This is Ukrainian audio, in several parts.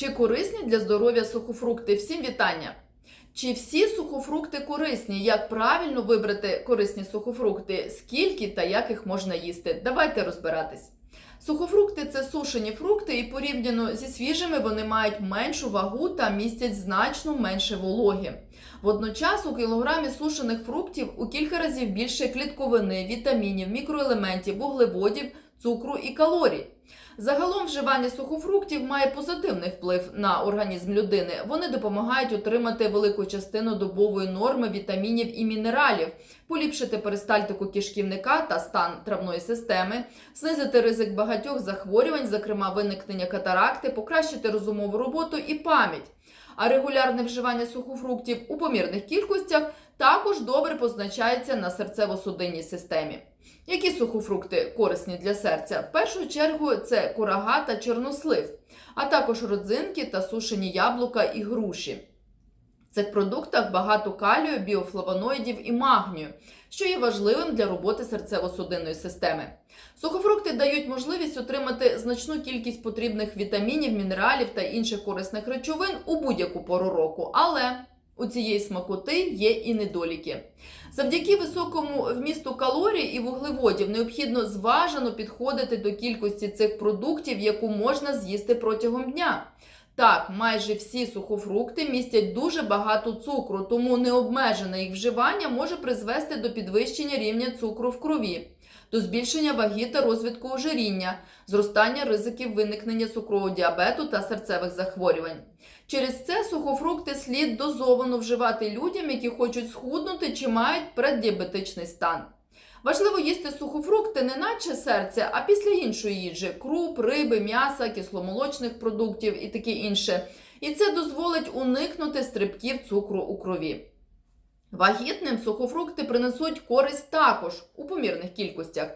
Чи корисні для здоров'я сухофрукти? Всім вітання! Чи всі сухофрукти корисні? Як правильно вибрати корисні сухофрукти? Скільки та як їх можна їсти? Давайте розбиратись. Сухофрукти це сушені фрукти, і порівняно зі свіжими вони мають меншу вагу та містять значно менше вологи. Водночас у кілограмі сушених фруктів у кілька разів більше клітковини, вітамінів, мікроелементів, вуглеводів, цукру і калорій. Загалом вживання сухофруктів має позитивний вплив на організм людини. Вони допомагають отримати велику частину добової норми вітамінів і мінералів, поліпшити перистальтику кишківника та стан травної системи, знизити ризик багатьох захворювань, зокрема виникнення катаракти, покращити розумову роботу і пам'ять. А регулярне вживання сухофруктів у помірних кількостях також добре позначається на серцево-судинній системі. Які сухофрукти корисні для серця? В першу чергу це курага та чорнослив, а також родзинки та сушені яблука і груші. Цих продуктах багато калію, біофлавоноїдів і магнію, що є важливим для роботи серцево-судинної системи. Сухофрукти дають можливість отримати значну кількість потрібних вітамінів, мінералів та інших корисних речовин у будь-яку пору року, але у цієї смакоти є і недоліки. Завдяки високому вмісту калорій і вуглеводів необхідно зважено підходити до кількості цих продуктів, яку можна з'їсти протягом дня. Так, майже всі сухофрукти містять дуже багато цукру, тому необмежене їх вживання може призвести до підвищення рівня цукру в крові, до збільшення ваги та розвитку ожиріння, зростання ризиків виникнення цукрового діабету та серцевих захворювань. Через це сухофрукти слід дозовано вживати людям, які хочуть схуднути чи мають преддіабетичний стан. Важливо їсти сухофрукти не наче серце, а після іншої їжі круп, риби, м'яса, кисломолочних продуктів і таке інше. І це дозволить уникнути стрибків цукру у крові. Вагітним сухофрукти принесуть користь також у помірних кількостях.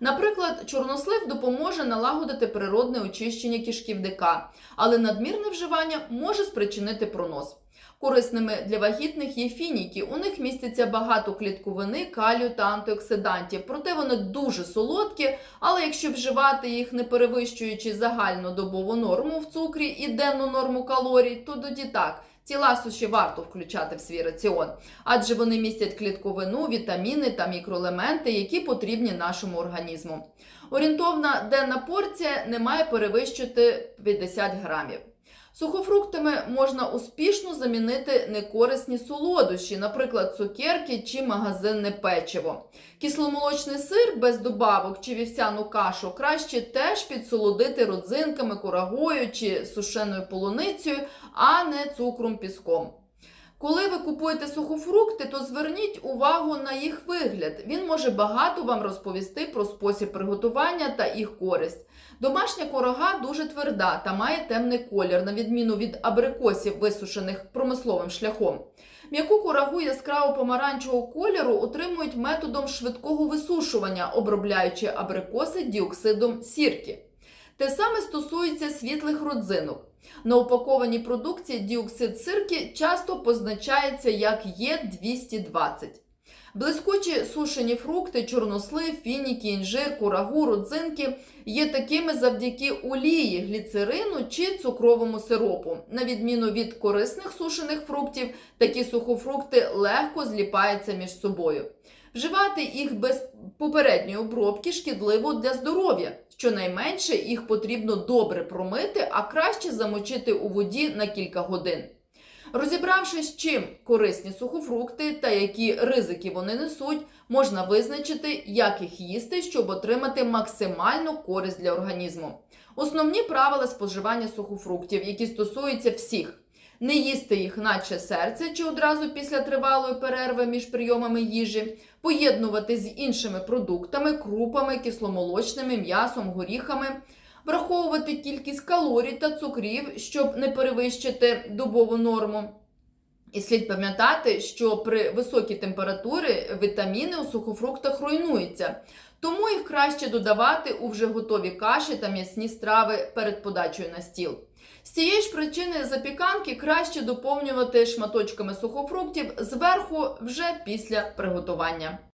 Наприклад, чорнослив допоможе налагодити природне очищення кишківника, але надмірне вживання може спричинити пронос. Корисними для вагітних є фініки. У них міститься багато клітковини, калію та антиоксидантів. Проте вони дуже солодкі, але якщо вживати їх не перевищуючи загальну добову норму в цукрі і денну норму калорій, то тоді так. Ці суші варто включати в свій раціон, адже вони містять клітковину, вітаміни та мікроелементи, які потрібні нашому організму. Орієнтовна денна порція не має перевищити 50 грамів. Сухофруктами можна успішно замінити некорисні солодощі, наприклад, цукерки чи магазинне печиво. Кисломолочний сир без добавок чи вівсяну кашу краще теж підсолодити родзинками, курагою чи сушеною полуницею, а не цукром піском. Коли ви купуєте сухофрукти, то зверніть увагу на їх вигляд. Він може багато вам розповісти про спосіб приготування та їх користь. Домашня корога дуже тверда та має темний колір, на відміну від абрикосів, висушених промисловим шляхом. М'яку курагу яскраво помаранчевого кольору отримують методом швидкого висушування, обробляючи абрикоси діоксидом сірки. Те саме стосується світлих родзинок. На упакованій продукції діоксид сирки часто позначається як Є220. Блискучі сушені фрукти, чорнослив, фініки, інжир, курагу, родзинки є такими завдяки олії, гліцерину чи цукровому сиропу. На відміну від корисних сушених фруктів, такі сухофрукти легко зліпаються між собою. Вживати їх без попередньої обробки шкідливо для здоров'я. Щонайменше їх потрібно добре промити, а краще замочити у воді на кілька годин. Розібравшись, чим корисні сухофрукти та які ризики вони несуть, можна визначити, як їх їсти, щоб отримати максимальну користь для організму. Основні правила споживання сухофруктів, які стосуються всіх. Не їсти їх, наче серце, чи одразу після тривалої перерви між прийомами їжі, поєднувати з іншими продуктами, крупами, кисломолочними, м'ясом, горіхами, враховувати кількість калорій та цукрів, щоб не перевищити добову норму. І слід пам'ятати, що при високій температурі вітаміни у сухофруктах руйнуються, тому їх краще додавати у вже готові каші та м'ясні страви перед подачею на стіл. З цієї ж причини запіканки краще доповнювати шматочками сухофруктів зверху вже після приготування.